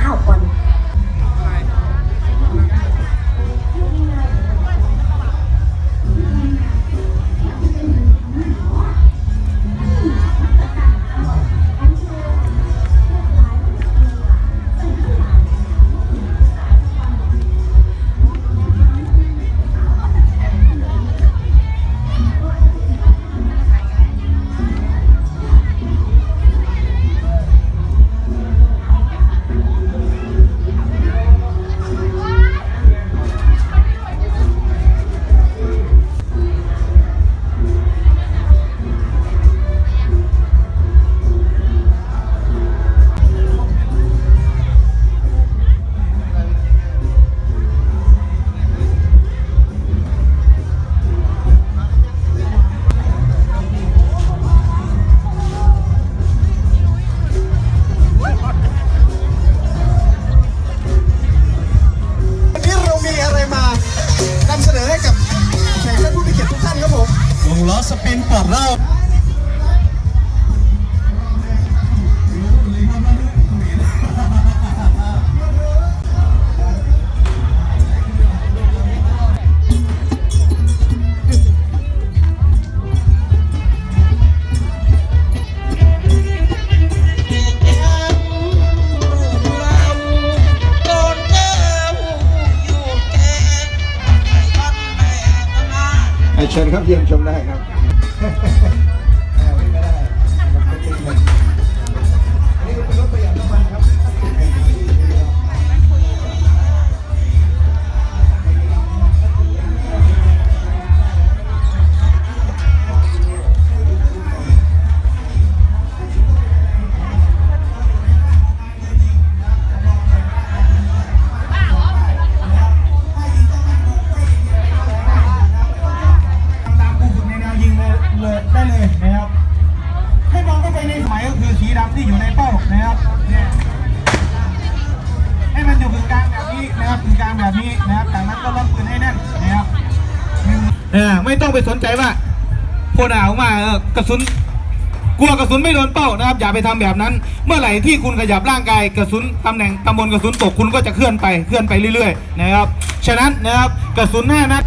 ข้าวก่อน ครับเยี่ยมชมได้ครับ ที่อยู่ในเป้านะครับให้มันอยู่กลางแบบนี้นะครับกลางแบบนี้นะครับจากนั้นก็ล็อกปืนให้แน่นนะครับเออไม่ต้องไปสนใจว่าพโหนาออกมากระสุนกลัวกระสุนไม่โดนเป้านะครับ อย่าไปทำแบบนั้น เมื่อไหร่ที่คุณขยับร่างกายกระสุนตำแหน่งตำบลกระสุนตกคุณก็จะเคลื่อนไปเคลื่อนไปเรื่อยๆนะครับฉะนั้นนะครับกระสุนหน้านัด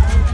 Thank you.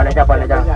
para allá, para allá.